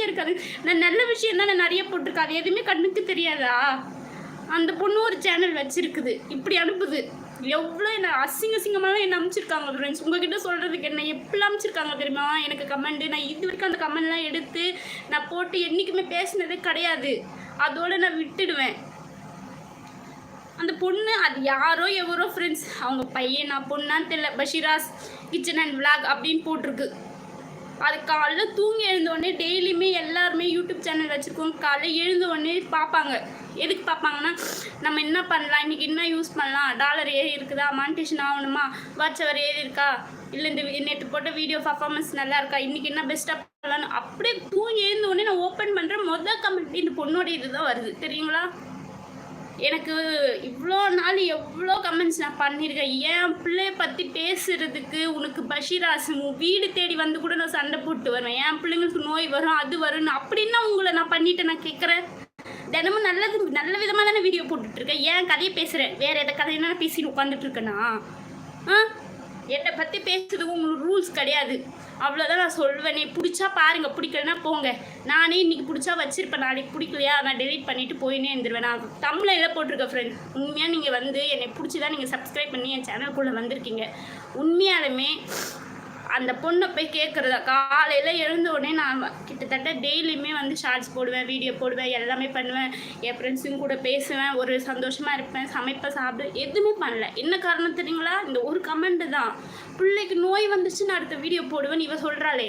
அவசியம் இருக்காது. நான் நல்ல விஷயம் தான் நான் நிறைய போட்டிருக்கேன். அது எதுவுமே கண்ணுக்கு தெரியாதா? அந்த பொண்ணு ஒரு சேனல் வச்சுருக்குது. இப்படி அனுப்புது. எவ்வளோ என்ன அசிங்க அசிங்கமாக என்ன அமைச்சிருக்காங்க ஃப்ரெண்ட்ஸ் உங்ககிட்ட சொல்கிறதுக்கு என்ன எப்படி அனுப்பிச்சிருக்காங்க தெரியுமா? எனக்கு கமெண்ட் நான் இது வரைக்கும் அந்த கமெண்ட்லாம் எடுத்து நான் போட்டு என்றைக்குமே பேசினதே கிடையாது. அதோடு நான் விட்டுடுவேன். அந்த பொண்ணு அது யாரோ எவரோ ஃப்ரெண்ட்ஸ் அவங்க பையனா பொண்ணான்னு தெரியல. பஷீராஸ் கிச்சன் அண்ட் விளாக் அப்படின்னு போட்டிருக்கு. அது காலைல தூங்கி எழுந்த உடனே டெய்லியுமே எல்லாருமே யூடியூப் சேனல் வச்சுருக்கோம். காலைல எழுந்த உடனே பார்ப்பாங்க எதுக்கு பார்ப்பாங்கன்னா நம்ம என்ன பண்ணலாம்? இன்றைக்கி என்ன யூஸ் பண்ணலாம்? டாலர் ஏறி இருக்குதா? மானிட்டேஷன் ஆகணுமா? வாட்ச் அவர் ஏறி இருக்கா? இல்லை இந்த நேற்று போட்ட வீடியோ பர்ஃபார்மன்ஸ் நல்லா இருக்கா? இன்றைக்கி என்ன பெஸ்ட்டாக பண்ணலான்னு அப்படியே தூங்கி எழுந்த உடனே நான் ஓப்பன் பண்ணுறேன் மொதல் கமெண்ட் இந்த பொண்ணோட இதுதான் வருது. தெரியுங்களா? எனக்கு இவ்வளோ நாள் எவ்வளோ கமெண்ட்ஸ் நான் பண்ணியிருக்கேன் என் பிள்ளைய பற்றி பேசுறதுக்கு உனக்கு பஷீராஸ் உன் வீடு தேடி வந்து கூட நான் சண்டை போட்டு வருவேன். என் பிள்ளைங்களுக்கு நோய் வரும் அது வரும்னு அப்படின்னா உங்களை நான் பண்ணிட்டு நான் கேட்குறேன் தினமும் நல்லது நல்ல விதமாக தானே வீடியோ போட்டுட்ருக்கேன் ஏன் கதையை பேசுகிறேன் வேறு எதை கதையினா பேசி உட்காந்துட்டு இருக்கேனா? ஆ? என்னை பற்றி பேசுறதுக்கு உங்களுக்கு ரூல்ஸ் கிடையாது. அவ்வளோதான் நான் சொல்வேனே. பிடிச்சா பாருங்கள் பிடிக்கலன்னா போங்க. நானே இன்னைக்கு பிடிச்சா வச்சுருப்பேன். நாளைக்கு பிடிக்கலையா? நான் டெலீட் பண்ணிட்டு போயினே இருந்துருவேன். நான் தமிழில் போட்டிருக்கேன் ஃப்ரெண்ட் உண்மையாக நீங்கள் வந்து என்னை பிடிச்சி தான் நீங்கள் சப்ஸ்கிரைப் பண்ணி என் சேனலுக்குள்ளே வந்திருக்கீங்க. உண்மையாலுமே அந்த பொண்ணை போய் கேட்குறதா காலையில் எழுந்த உடனே நான் கிட்டத்தட்ட டெய்லியுமே வந்து ஷார்ட்ஸ் போடுவேன் வீடியோ போடுவேன் எல்லாமே பண்ணுவேன். என் ஃப்ரெண்ட்ஸுங்க கூட பேசுவேன் ஒரு சந்தோஷமாக இருப்பேன் சமைப்பேன் சாப்பிடுவேன் எதுவுமே பண்ணல. என்ன காரணம் தெரியுங்களா? இந்த ஒரு கமெண்ட் தான். பிள்ளைக்கு நோய் வந்துச்சு நான் அடுத்த வீடியோ போடுவேன் இவ சொல்கிறாளே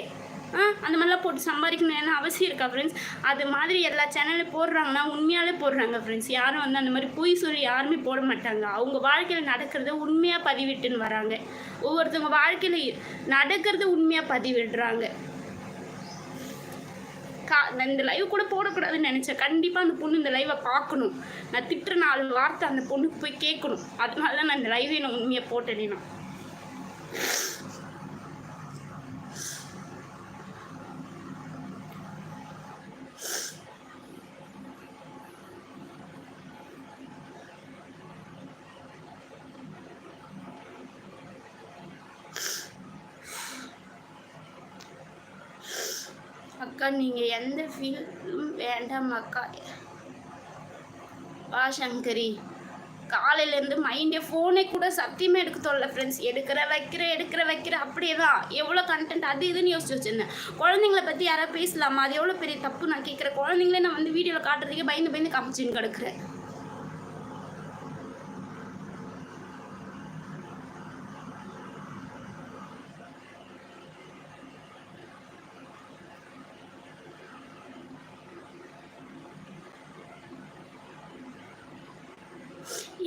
அந்த மாதிரிலாம் போட்டு சம்பாதிக்கணும் என்ன அவசியம் இருக்கா ஃப்ரெண்ட்ஸ் அது மாதிரி எல்லா சேனலும் போடுறாங்கன்னா உண்மையாலே போடுறாங்க ஃப்ரெண்ட்ஸ் யாரும் வந்து அந்த மாதிரி பொய் சொல்லி யாருமே போட மாட்டாங்க. அவங்க வாழ்க்கையில் நடக்கிறத உண்மையாக பதிவிட்டுன்னு வராங்க. ஒவ்வொருத்தவங்க வாழ்க்கையில் நடக்கிறத உண்மையாக பதிவிடுறாங்க. கா நான் இந்த லைவ் கூட போடக்கூடாதுன்னு நினச்சேன். கண்டிப்பாக அந்த பொண்ணு இந்த லைவை பார்க்கணும். நான் திட்டுற நாலு வார்த்தை அந்த பொண்ணுக்கு போய் கேட்கணும். அதனால தான் நான் இந்த லைவை நான் உண்மையாக போட்டேனே நான். அக்கா நீங்கள் எந்த ஃபீலும் வேண்டாம் அக்கா. வா சங்கரி. காலையிலேருந்து மைண்டே ஃபோனே கூட சத்தியமாக எடுக்க தோல்ல ஃப்ரெண்ட்ஸ் எடுக்கிற வைக்கிற எடுக்கிற வைக்கிற அப்படியே தான் எவ்வளோ கண்டென்ட் அது இதுன்னு யோசிச்சு வச்சுருந்தேன். குழந்தைங்கள பற்றி யாராவது பேசலாமா? அது எவ்வளோ பெரிய தப்பு நான் கேட்குறேன். குழந்தைங்களே நான் வந்து வீடியோவில் காட்டுறதுக்கே பயந்து பயந்து காமிச்சின்னு கிடக்குறேன்.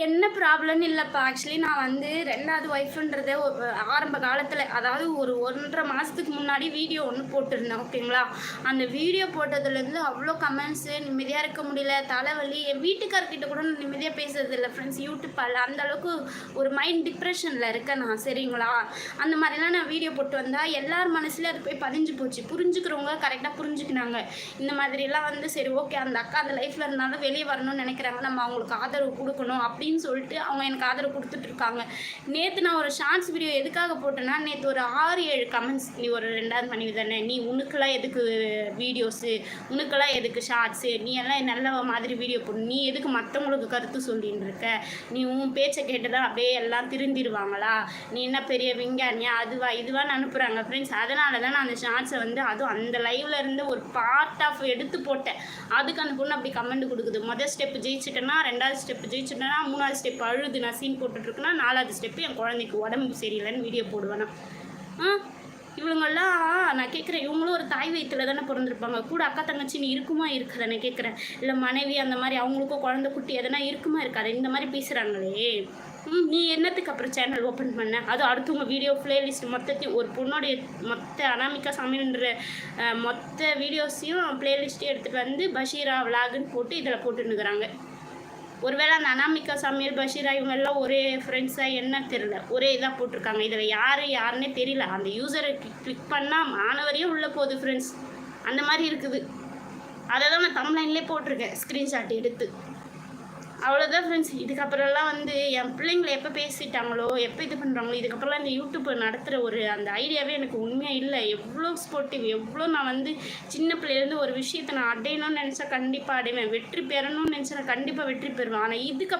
என்ன ப்ராப்ளம்னு இல்லைப்பா? ஆக்சுவலி நான் வந்து ரெண்டாவது ஒய்ஃப்ன்றத ஆரம்ப காலத்தில் அதாவது ஒரு ஒன்றரை மாதத்துக்கு முன்னாடி வீடியோ ஒன்று போட்டிருந்தேன் ஓகேங்களா அந்த வீடியோ போட்டதுலேருந்து அவ்வளோ கமெண்ட்ஸு நிம்மதியாக இருக்க முடியல தலைவலி. என் வீட்டுக்காரர்கிட்ட கூட நான் நிம்மதியாக பேசுறது இல்லை ஃப்ரெண்ட்ஸ் யூடியூப்பால் அந்த அளவுக்கு ஒரு மைண்ட் டிப்ரெஷனில் இருக்கேன் நான் சரிங்களா? அந்த மாதிரிலாம் நான் வீடியோ போட்டு வந்தால் எல்லார் மனசுலேயும் அது போய் பதிஞ்சு போச்சு. புரிஞ்சுக்கிறவங்க கரெக்டாக புரிஞ்சுக்கினாங்க. இந்த மாதிரிலாம் வந்து சரி ஓகே அந்த அக்கா அந்த லைஃப்பில் இருந்தாலும் வெளியே வரணும்னு நினைக்கிறாங்க. நம்ம அவங்களுக்கு ஆதரவு கொடுக்கணும் அப்படி அப்படின்னு சொல்லிட்டு அவங்க எனக்கு ஆதரவு கொடுத்துட்டு இருக்காங்க நேற்று நான் ஒரு ஷார்ட்ஸ் வீடியோ எதுக்காக போட்டேன்னா நேற்று ஒரு ஆறு ஏழு கமெண்ட்ஸ் நீ ஒரு ரெண்டாவது மணி தானே நீ உனக்கெல்லாம் எதுக்கு வீடியோஸு உனக்கெல்லாம் எதுக்கு ஷார்ட்ஸு நீ எல்லாம் நல்ல மாதிரி வீடியோ போடணும் நீ எதுக்கு மற்றவங்களுக்கு கருத்து சொல்லின்னு இருக்க? நீ உன் பேச்சை கேட்டு தான் அப்படியே எல்லாம் திருந்திருவாங்களா? நீ என்ன பெரிய விஞ்ஞானியா? அதுவா இதுவான்னு அனுப்புகிறாங்க ஃப்ரெண்ட்ஸ் அதனால தான் நான் அந்த ஷார்ட்ஸை வந்து அதுவும் அந்த லைவ்ல இருந்து ஒரு பார்ட் ஆஃப் எடுத்து போட்டேன். அதுக்கு அந்த பொண்ணு அப்படி கமெண்ட் கொடுக்குது. முதல் ஸ்டெப் ஜெயிச்சிட்டேன்னா ரெண்டாவது ஸ்டெப் ஜெயிச்சிட்டேன்னா மூணாவது ஸ்டெப் அழுது நான் சீன் போட்டுட்ருக்கேன்னா நாலாவது ஸ்டெப்பு என் குழந்தைக்கு உடம்பு சரியில்லைன்னு வீடியோ போடுவேனா. ஆ? இவங்கெல்லாம் நான் கேட்குறேன் இவங்களும் ஒரு தாய் வயிற்றுல தானே பிறந்திருப்பாங்க. கூட அக்கா தங்கச்சின்னு இருக்குமா இருக்குதா நான் கேட்குறேன் இல்லை மனைவி அந்த மாதிரி அவங்களுக்கும் குழந்தை குட்டி எதனா இருக்குமா இருக்காது? இந்த மாதிரி பேசுகிறாங்களே ம் நீ என்னத்துக்கு அப்புறம் சேனல் ஓப்பன் பண்ண? அது அடுத்தவங்க வீடியோ பிளேலிஸ்ட் மொத்தத்தையும் ஒரு பொண்ணோடைய மொத்த அனாமிகா சமையல்ன்ற மொத்த வீடியோஸையும் பிளேலிஸ்ட்டையும் எடுத்துகிட்டு வந்து பஷீரா விலாகுன்னு போட்டு இதில் போட்டுன்னுக்குறாங்க. ஒருவேளை அந்த அனாமிகா சமையல் பஷீரா இவங்கெல்லாம் ஒரே ஃப்ரெண்ட்ஸாக என்ன தெரியல. ஒரே இதாக போட்டிருக்காங்க. இதில் யார் யாருன்னே தெரியல. அந்த யூசரை கிளிக் பண்ணால் மாணவரையும் உள்ளே போகுது ஃப்ரெண்ட்ஸ் அந்த மாதிரி இருக்குது. அதை தான் நான் தமிழ்லைன்லேயே போட்டிருக்கேன். ஸ்க்ரீன்ஷாட் எடுத்து. அவ்வளோதான் ஃப்ரெண்ட்ஸ் இதுக்கப்புறம்லாம் வந்து என் பிள்ளைங்களை எப்போ பேசிட்டாங்களோ எப்போ இது பண்ணுறாங்களோ இதுக்கப்புறம்லாம் இந்த யூடியூப் நடத்துகிற ஒரு அந்த ஐடியாவே எனக்கு உண்மையாக இல்லை. எவ்வளோ ஸ்போர்ட்டிவ் எவ்வளோ நான் வந்து சின்ன பிள்ளையிலேருந்து ஒரு விஷயத்தை நான் அடையணும்னு நினச்சா கண்டிப்பாக அடைவேன். வெற்றி பெறணும்னு நினச்சா நான் கண்டிப்பாக வெற்றி பெறுவேன். ஆனால் இதுக்கப்புறம்